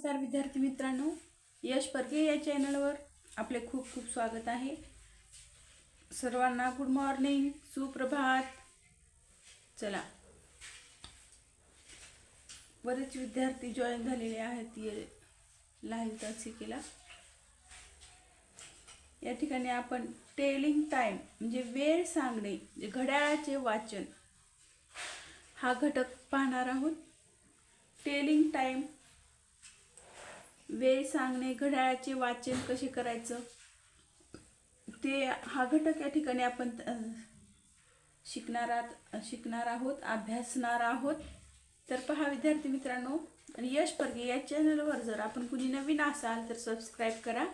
नमस्कार विद्यार्थी मित्रांनो यश परके या चॅनलवर आपले खूप खूप स्वागत आहे. सर्वांना गुड मॉर्निंग सुप्रभात. चला. बरेच विद्यार्थी जॉईन झालेले आहेत लाईव्ह तासिकेला या ठिकाणी आपण टेलिंग टाईम म्हणजे वेळ सांगणे म्हणजे घड्याळाचे वाचन हा घटक पाहणार आहोत. टेलिंग टाईम वेळ सांगणे घड्याळाचे वाचन कसे करायचं? ते हा घटक या ठिकाणी आपण शिकणार आहात शिकणार आहोत अभ्यासणार आहोत. तर पहा विद्यार्थी मित्रांनो आणि यश परगे या चॅनलवर जर आपण कुणी नवीन असाल तर सबस्क्राईब करा.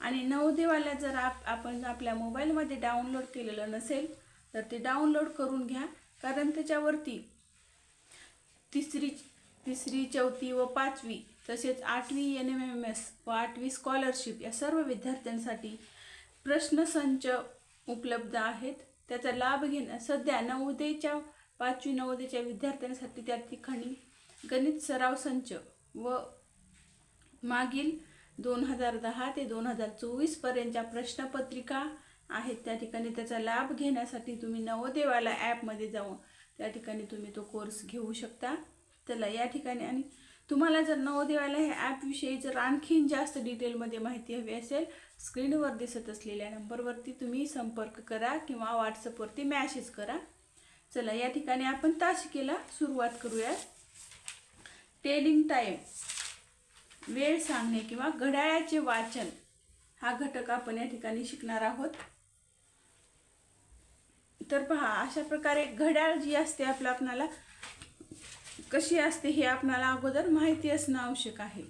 आणि नवदेवाला जर आप आपण आपल्या मोबाईलमध्ये डाउनलोड केलेलं नसेल तर ते डाउनलोड करून घ्या. कारण त्याच्यावरती तिसरी तिसरी चौथी व पाचवी तसेच आठवी एन एम एम एस व आठवी स्कॉलरशिप या सर्व विद्यार्थ्यांसाठी प्रश्नसंच उपलब्ध आहेत. त्याचा लाभ घेणं सध्या नवोदयच्या पाचवी नवोदयच्या विद्यार्थ्यांसाठी त्या ठिकाणी गणित सराव संच व मागील दोन हजार दहा ते दोन हजार चोवीसपर्यंतच्या प्रश्नपत्रिका आहेत. त्या ठिकाणी त्याचा लाभ घेण्यासाठी तुम्ही नवोदयवाला ॲपमध्ये जाऊन त्या ठिकाणी तुम्ही तो कोर्स घेऊ शकता. चला या ठिकाणी आणि तुम्हाला जर नवोदयवाला ह्या ॲपविषयी जर आणखीन जास्त डिटेलमध्ये माहिती हवी असेल स्क्रीनवर दिसत असलेल्या नंबरवरती तुम्ही संपर्क करा किंवा व्हॉट्सअपवरती मॅसेज करा. चला या ठिकाणी आपण तासिकेला सुरुवात करूया. टेलिंग टाईम वेळ सांगणे किंवा घड्याळाचे वाचन हा घटक आपण या ठिकाणी शिकणार आहोत. तर पहा अशा प्रकारे घड्याळ जी असते आपलं आपणाला कशी असते हे आपणाला अगोदर माहिती असणं आवश्यक आहे.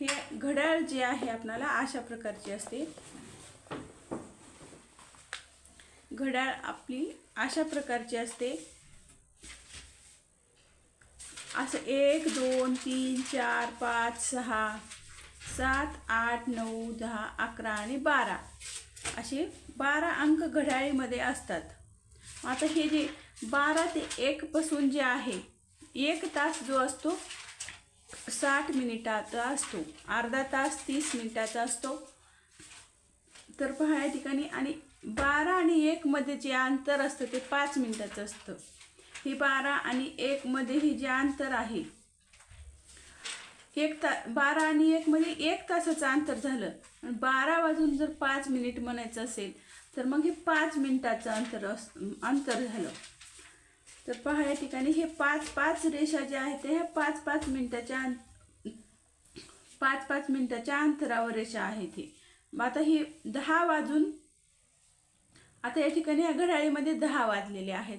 हे घड्याळ जे आहे आपणाला अशा प्रकारची असते. घड्याळ आपली अशा प्रकारची असते. असं एक दोन तीन चार पाच सहा सात आठ नऊ दहा अकरा आणि बारा असे बारा अंक घड्याळीमध्ये असतात. आता हे जे बारा ते एकपासून जे आहे एक तास जो असतो साठ मिनिटाचा असतो. अर्धा तास तीस मिनिटाचा असतो. तर पहा या ठिकाणी आणि बारा आणि एकमध्ये जे अंतर असतं ते पाच मिनिटाचं असतं. ही बारा आणि एकमध्ये ही जे अंतर आहे एक ता बारा आणि एकमध्ये म्हणजे एक तासाचं अंतर झालं. आणि बारा वाजून जर पाच मिनिट म्हणायचं असेल तर मग हे पाच मिनिटाचं अंतर अस अंतर झालं. तर पहा या ठिकाणी हे पाच पाच रेषा ज्या आहेत त्या ह्या पाच पाच मिनिटाच्या अंत पाच पाच मिनिटाच्या अंतरावर रेषा आहेत हे. मग आता ही दहा वाजून आता या ठिकाणी या घड्याळीमध्ये दहा वाजलेले आहेत.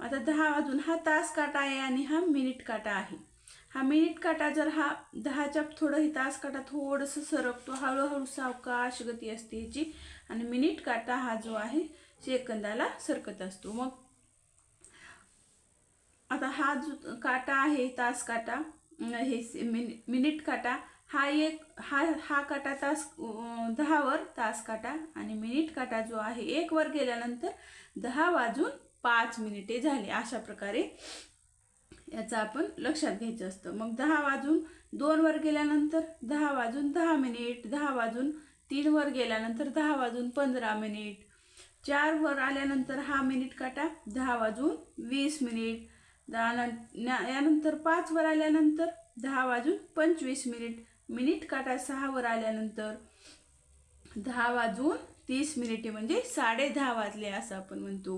आता दहा वाजून हा तास काटा आहे आणि हा मिनिट काटा आहे. हा मिनिट काटा जर हा दहाच्या थोडं ही तास काटा थोडंसं सरकतो हळूहळू सावकाश गती असते याची आणि मिनिट काटा हा जो आहे सेकंदाला सरकत असतो. मग आता हा जो काटा आहे तास काटा हे मिनि मिनिट काटा हा एक हा हा काटा तास दहावर तास काटा आणि मिनिट काटा जो आहे एक वर गेल्यानंतर दहा वाजून पाच मिनिटे झाली. अशा प्रकारे याचं आपण लक्षात घ्यायचं असतं. मग दहा वाजून दोन वर गेल्यानंतर दहा वाजून दहा मिनिट दहा वाजून तीन वर गेल्यानंतर दहा वाजून पंधरा मिनिट चार वर आल्यानंतर हा मिनिट काटा दहा वाजून वीस मिनिट दहा यानंतर पाच वर आल्यानंतर दहा वाजून पंचवीस मिनिट. मिनिट काटा सहा वर आल्यानंतर दहा वाजून तीस मिनिटे म्हणजे साडे दहा वाजले असं आपण म्हणतो.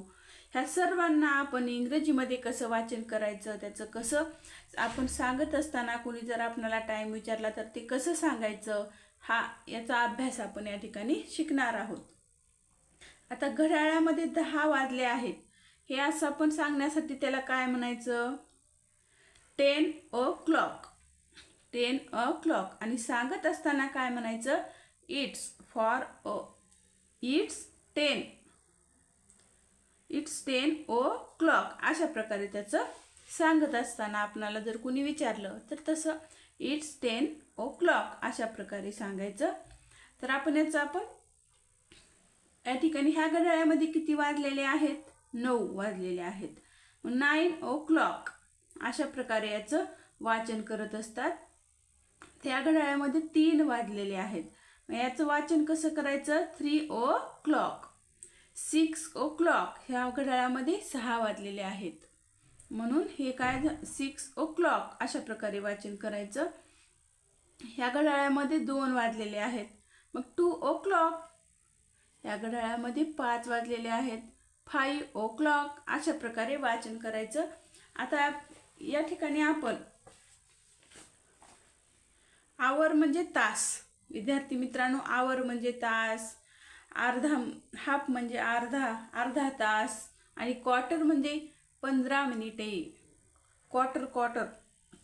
ह्या सर्वांना आपण इंग्रजीमध्ये कसं वाचन करायचं त्याचं कसं आपण सांगत असताना कोणी जर आपणाला टाईम विचारला तर ते कसं सांगायचं हा याचा अभ्यास आपण या ठिकाणी शिकणार आहोत. आता घड्याळामध्ये दहा वाजले आहेत. हे असं आपण सांगण्यासाठी त्याला काय म्हणायचं? Ten o'clock ten a clock आणि सांगत असताना काय म्हणायचं? It's for a it's ten it's ten o'clock अशा प्रकारे त्याचं सांगत असताना आपणाला जर कुणी विचारलं तर तसं इट्स टेन ओ क्लॉक अशा प्रकारे सांगायचं. तर आपण याचं आपण या ठिकाणी ह्या घड्याळामध्ये किती वाजलेले आहेत? नऊ वाजलेले आहेत. नाईन ओ क्लॉक अशा प्रकारे याचं वाचन करत असतात. त्या घड्याळामध्ये तीन वाजलेले आहेत. मग याचं वाचन कसं करायचं? Three o'clock six o'clock ह्या घड्याळामध्ये सहा वाजलेले आहेत. म्हणून हे काय सिक्स ओ क्लॉक अशा प्रकारे वाचन करायचं. ह्या घड्याळामध्ये दोन वाजलेले आहेत. मग टू ओ क्लॉक या घड्याळामध्ये पाच वाजलेले आहेत. फाईव्ह ओ क्लॉक अशा प्रकारे वाचन करायचं. आता या ठिकाणी आपण आवर म्हणजे तास. विद्यार्थी मित्रांनो आवर म्हणजे तास अर्धा हाफ म्हणजे अर्धा अर्धा तास आणि क्वार्टर म्हणजे पंधरा मिनिटे. क्वार्टर क्वार्टर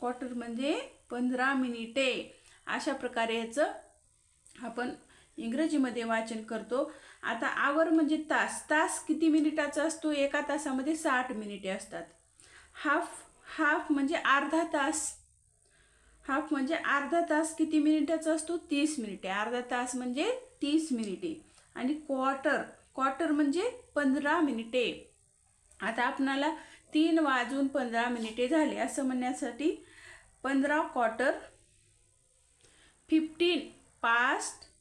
क्वार्टर म्हणजे पंधरा मिनिटे. अशा प्रकारे याचं आपण इंग्रजीमध्ये वाचन करतो. आता आवर म्हणजे तास. तास किती मिनिटाचा असतो? एका तासामध्ये साठ मिनिटे असतात. हाफ हाफ म्हणजे अर्धा तास. हाफ म्हणजे अर्धा तास किती मिनिटाचा असतो? तीस मिनिटे. अर्धा तास म्हणजे तीस मिनिटे. आणि क्वार्टर क्वार्टर म्हणजे पंधरा मिनिटे. आता आपणाला तीन वाजून पंधरा मिनिटे झाले. असं म्हणण्यासाठी पंधरा क्वार्टर फिफ्टीन पास्ट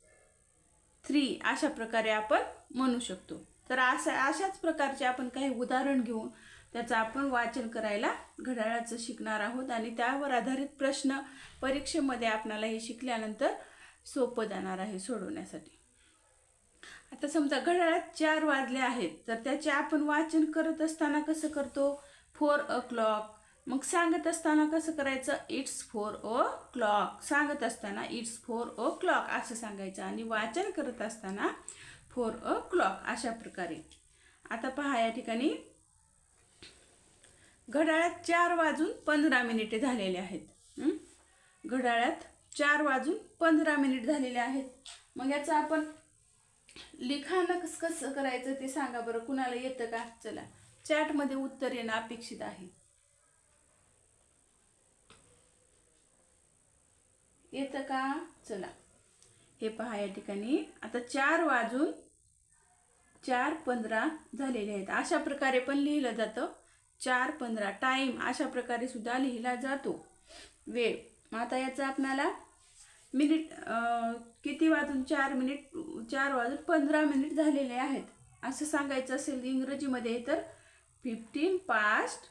थ्री अशा प्रकारे आपण म्हणू शकतो. तर अशा अशाच प्रकारचे आपण काही उदाहरण घेऊन त्याचं आपण वाचन करायला घड्याळाचं शिकणार आहोत आणि त्यावर आधारित प्रश्न परीक्षेमध्ये आपणाला हे शिकल्यानंतर सोपं जाणार आहे सोडवण्यासाठी. आता समजा घड्याळात चार वाजले आहेत तर त्याचे आपण वाचन करत असताना कसं करतो? फोर अ क्लॉक मग सांगत असताना कसं करायचं? इट्स फोर ओ क्लॉक सांगत असताना इट्स फोर ओ क्लॉक असं सांगायचं आणि वाचन करत असताना फोर अ क्लॉक अशा प्रकारे. आता पहा या ठिकाणी. घड्याळात चार वाजून पंधरा मिनिटे झालेले आहेत. घड्याळात चार वाजून पंधरा मिनिट झालेले आहेत. मग याचं आपण लिखाण कसं कसं करायचं ते सांगा बरं. कुणाला येतं का? चला. चॅटमध्ये उत्तर येणं अपेक्षित आहे. येतं का? चला. हे पहा या ठिकाणी. आता चार वाजून चार पंधरा झालेले आहेत. अशा प्रकारे पण लिहिलं जातं. चार पंधरा टाईम अशा प्रकारे सुद्धा लिहिला जातो. वेळ. मग आता याचा आपल्याला मिनिट किती वाजून चार मिनिट चार वाजून पंधरा मिनिट झालेले आहेत. असं सांगायचं असेल इंग्रजीमध्ये तर fifteen past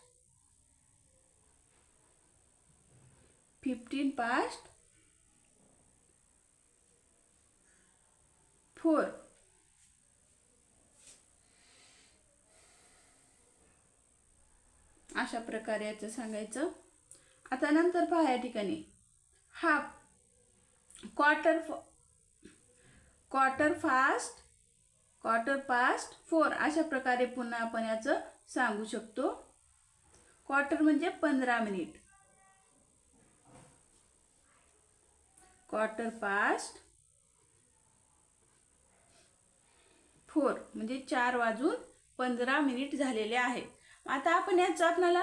fifteen past four अशा प्रकारे याचं सांगायचं. आता नंतर पहा या ठिकाणी. Half quarter quarter past quarter past four अशा प्रकारे पुन्हा आपण याचं सांगू शकतो. क्वार्टर म्हणजे पंधरा मिनिट क्वार्टर पास्ट फोर म्हणजे चार वाजून पंधरा मिनिट झालेले आहेत. आता आपण याचं आपल्याला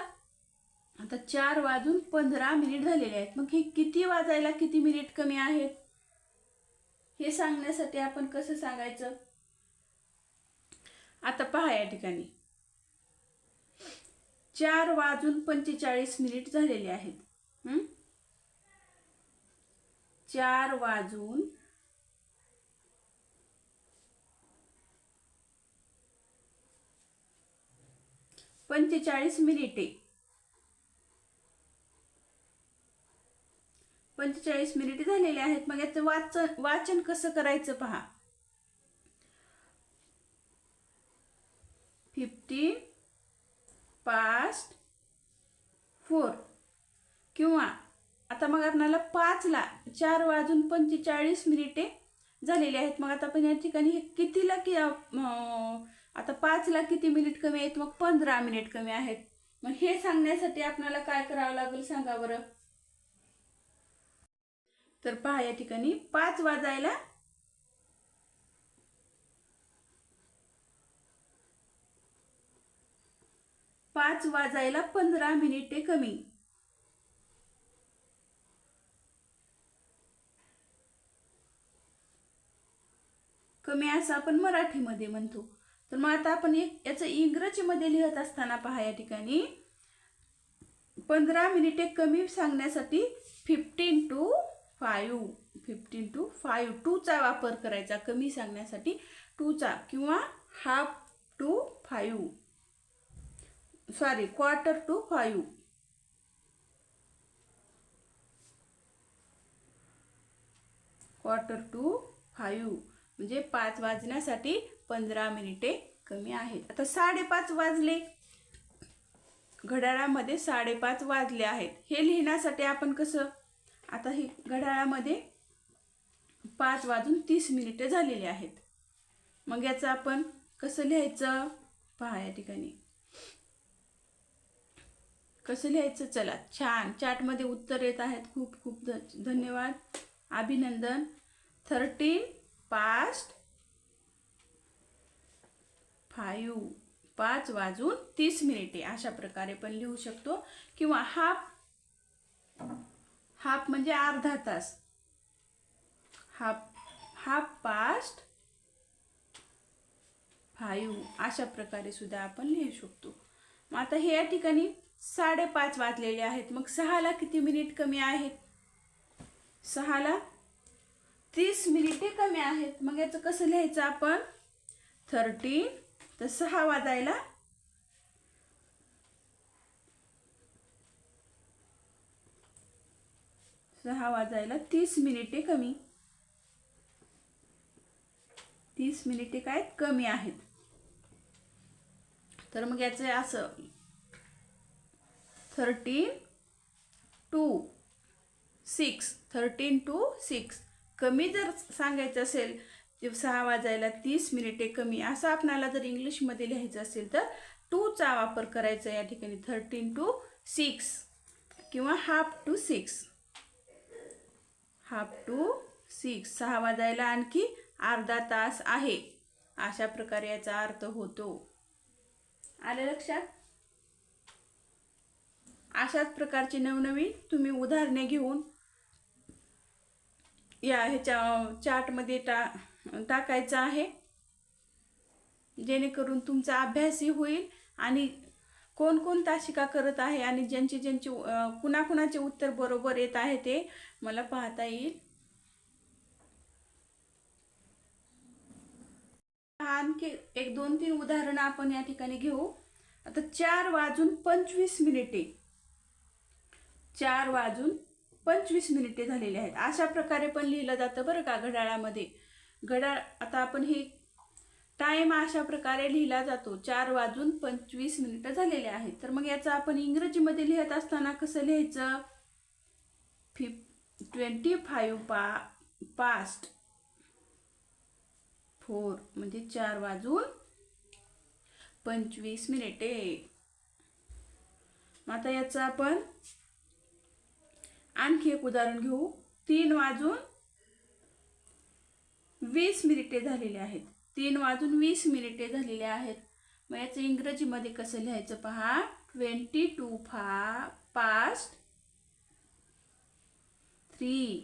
आता चार वाजून पंधरा मिनिट झालेले आहेत. मग हे किती वाजायला किती मिनिट कमी आहेत? हे सांगण्यासाठी आपण कसं सांगायचं? आता पहा या ठिकाणी. चार वाजून पंचेचाळीस मिनिट झालेले आहेत. चार वाजून पंचेचाळीस मिनिटे. पंचेचाळीस मिनिटे झालेले आहेत. मग याचं वाचन वाचन कसं करायचं पहा. फिफ्टीन पास्ट फोर किंवा आता मग आपल्याला पाचला चार वाजून पंचेचाळीस मिनिटे झालेले आहेत. मग आता आपण या ठिकाणी हे कितीला की अं, आता पाचला किती मिनिट कमी आहेत? मग पंधरा मिनिट कमी आहेत. मग हे सांगण्यासाठी आपल्याला काय करावं लागेल सांगा बरं. तर पहा या ठिकाणी पाच वाजायला पाच वाजायला पंधरा मिनिटे कमी. कमी असं आपण मराठीमध्ये म्हणतो. तर मग आता आपण एक याचं इंग्रजीमध्ये लिहत असताना पहा या ठिकाणी. पंधरा मिनिटे कमी सांगण्यासाठी fifteen to five fifteen to five टूचा वापर करायचा. कमी सांगण्यासाठी टूचा किंवा half to five sorry quarter to five quarter to five म्हणजे पाच वाजण्यासाठी पंधरा मिनिटे कमी आहेत. आता साडेपाच वाजले. घड्याळामध्ये साडेपाच वाजले आहेत. हे लिहिण्यासाठी आपण कसं? आता हे घड्याळामध्ये पाच वाजून तीस मिनिटे झालेली आहेत. मग याचं आपण कसं लिहायचं? पहा या ठिकाणी. कसं लिहायचं? चला छान. चार्टमध्ये उत्तर येत आहेत. खूप खूप धन्यवाद. अभिनंदन. थर्टीन पास्ट फायू पाच वाजून तीस मिनिटे अशा प्रकारे पण लिहू शकतो. किंवा हाफ हाफ म्हणजे अर्धा तास. हाफ हाफ पास्ट फायू अशा प्रकारे सुद्धा आपण लिहू शकतो. मग आता हे या ठिकाणी साडेपाच वाजलेले आहेत. मग सहाला किती मिनिट कमी आहेत? सहाला तीस मिनिटे कमी आहेत. मग याचं कसं लिहायचं आपण? थर्टीन तर सहा वाजायला सहा वाजायला तीस मिनिटे कमी. तीस मिनिटे काय कमी आहेत. तर मग याचं असं. Thirteen to six thirteen to six कमी जर सांगायचं असेल ते सहा वाजायला तीस मिनिटे कमी असं आपणाला जर इंग्लिशमध्ये लिहायचं असेल तर टूचा वापर करायचा या ठिकाणी. थर्टीन टू सिक्स किंवा half to six. Half to six. सहा वाजायला आणखी अर्धा तास आहे. अशा प्रकारे याचा अर्थ होतो. आले लक्षात? अशाच प्रकारची नवनवीन तुम्ही उदाहरणे घेऊन या ह्याच्या चार्टमध्ये टा टाकायचं आहे. जेणेकरून तुमचा अभ्यासही होईल आणि कोण कोण करत आहे आणि ज्यांचे ज्यांचे कुणाकुणाचे उत्तर बरोबर येत आहे ते मला पाहता येईल. आणखी एक दोन तीन उदाहरणं आपण या ठिकाणी घेऊ. आता चार वाजून पंचवीस मिनिटे. चार वाजून पंचवीस मिनिटे झालेले आहेत. अशा प्रकारे पण लिहिलं जातं बरं का घड्याळामध्ये घड्याळ आता आपण हे टाइम अशा प्रकारे लिहिला जातो. चार वाजून पंचवीस मिनिटं झालेले आहेत. तर मग याचं आपण इंग्रजीमध्ये लिहित असताना कसं लिहायचं? फिफ ट्वेंटी फाईव्ह पा पास्ट फोर म्हणजे चार वाजून पंचवीस मिनिटे. आता याचं आपण आणखी एक उदाहरण घेऊ. तीन वाजून वीस मिनिटे झालेले आहेत. तीन वाजून वीस मिनिटे झालेले आहेत. मग याचं इंग्रजीमध्ये कसं लिहायचं पहा? ट्वेंटी टू फा past three.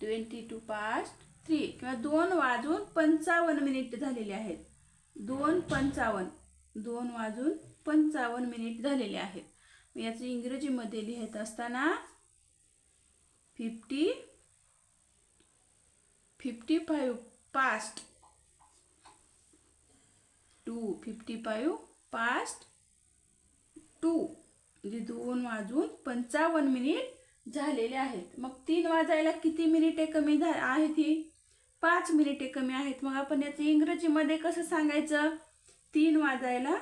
Twenty to past three. किंवा दोन वाजून पंचावन्न मिनिट झालेले आहेत. दोन पंचावन्न. दोन वाजून पंचावन्न मिनिट झालेले आहेत. मग याचं इंग्रजीमध्ये लिहित असताना fifty fifty five past two fifty five past two म्हणजे दोन वाजून पंचावन्न मिनिट झालेले आहेत. मग तीन वाजायला किती मिनिटे कमी झा आहेत ही? पाच मिनिटे कमी आहेत. मग आपण याचं इंग्रजीमध्ये कसं सांगायचं? तीन वाजायला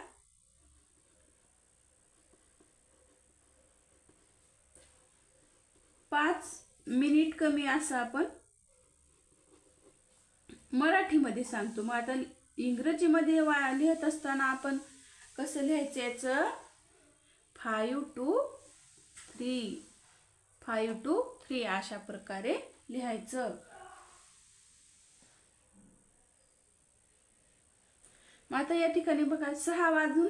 पाच मिनिट कमी असं आपण मराठीमध्ये सांगतो. मग आता इंग्रजीमध्ये वा लिहित असताना आपण कसं लिहायचं याचं? Five to three five to three अशा प्रकारे लिहायचं. मग आता या ठिकाणी बघा सहा वाजून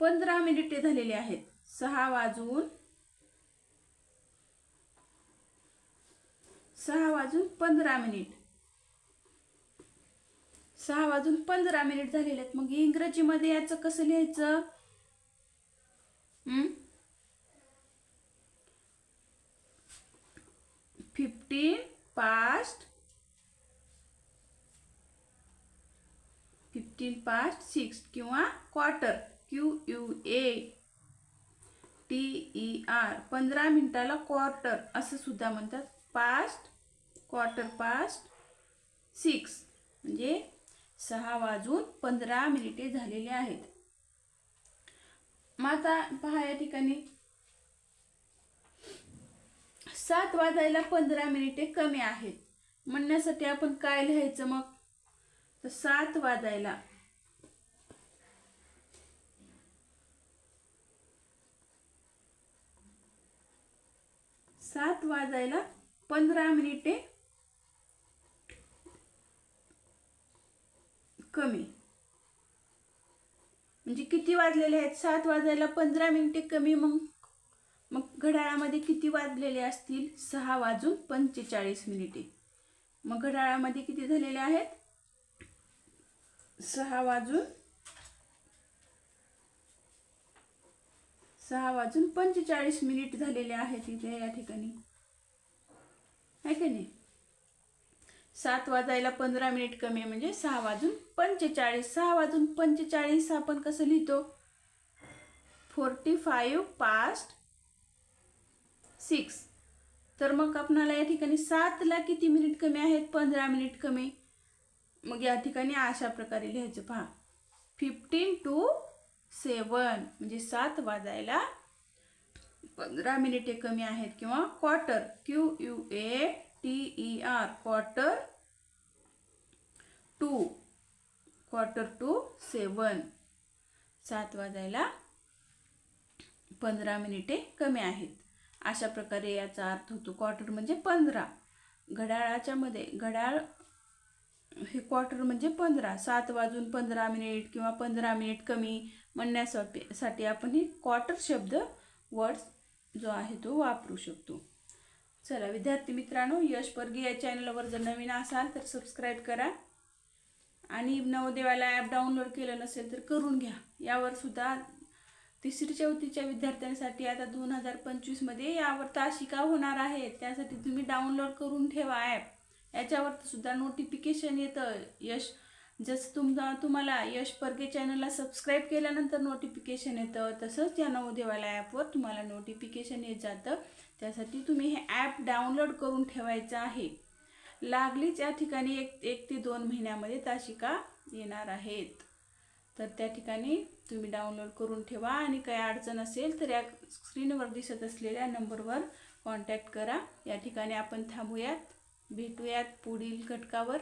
पंधरा मिनिटे झालेली आहेत. सहा वाजून सहा वाजून पंधरा मिनिट. सहा वाजून पंधरा मिनिट झालेले आहेत मग इंग्रजीमध्ये याचं कसं लिहायचं? Fifteen past fifteen past six किंवा quarter Q U A T E R पंधरा मिनिटाला क्वार्टर असं सुद्धा म्हणतात. पास्ट क्वार्टर पास्ट सिक्स म्हणजे सहा वाजून पंधरा मिनिटे झालेले आहेत. मग आता पहा या ठिकाणी. सात वाजायला पंधरा मिनिटे कमी आहेत. म्हणण्यासाठी आपण काय लिहायचं मग? तर सात वाजायला. सात वाजायला पंधरा मिनिटे कमी. म्हणजे किती वाजलेले आहेत? सात वाजायला पंधरा मिनिटे कमी मग मग घड्याळामध्ये किती वाजलेले असतील? सहा वाजून पंचेचाळीस मिनिटे. मग घड्याळामध्ये किती झालेले आहेत? सहा वाजून सहा वाजून पंचेचाळीस मिनिट झालेले आहेत इथे या ठिकाणी. आहे का नाही? सात वाजायला पंधरा मिनिट कमी आहे म्हणजे सहा वाजून पंचेचाळीस. सहा वाजून पंचेचाळीस आपण कसं लिहितो? Forty five past six. तर मग आपणाला या ठिकाणी सातला किती मिनिट कमी आहेत? पंधरा मिनिट कमी. मग या ठिकाणी अशा प्रकारे लिहायचं पहा. फिफ्टीन टू सेवन म्हणजे सात वाजायला पंधरा मिनिटे कमी आहेत किंवा quarter Q U A T E R quarter to quarter to seven सात वाजायला पंधरा मिनिटे कमी आहेत. अशा प्रकारे याचा अर्थ होतो क्वार्टर म्हणजे पंधरा. घड्याळाच्या मध्ये घड्याळ हे क्वार्टर म्हणजे पंधरा. सात वाजून पंधरा मिनिट किंवा पंधरा मिनिट कमी म्हणण्यासाठी साठी आपण हे क्वार्टर शब्द वर्ड्स जो आहे तो वापरू शकतो. चला विद्यार्थी मित्रांनो यश परगी या चॅनलवर जर नवीन असाल तर सबस्क्राईब करा. आणि नवदेवाला ॲप डाउनलोड केलं नसेल तर करून घ्या. यावर सुद्धा तिसरी चौथीच्या विद्यार्थ्यांसाठी आता दोन हजार पंचवीसमध्ये यावर ताशिका होणार आहे. त्यासाठी तुम्ही डाउनलोड करून ठेवा ॲप याच्यावर सुद्धा नोटिफिकेशन येतं. यश जसं तुमचा तुम्हाला यश परगे चॅनलला सबस्क्राईब केल्यानंतर नोटिफिकेशन येतं तसंच या नवदेवाला ॲपवर तुम्हाला नोटिफिकेशन येत जातं. त्यासाठी तुम्ही हे ॲप डाउनलोड करून ठेवायचं आहे. लागलीच या ठिकाणी एक एक ते दोन महिन्यामध्ये तासिका येणार आहेत. तर त्या ठिकाणी तुम्ही डाउनलोड करून ठेवा आणि काही अडचण असेल तर या स्क्रीनवर दिसत असलेल्या नंबरवर कॉन्टॅक्ट करा. या ठिकाणी आपण थांबूयात. भेटूयात पुढील घटकावर.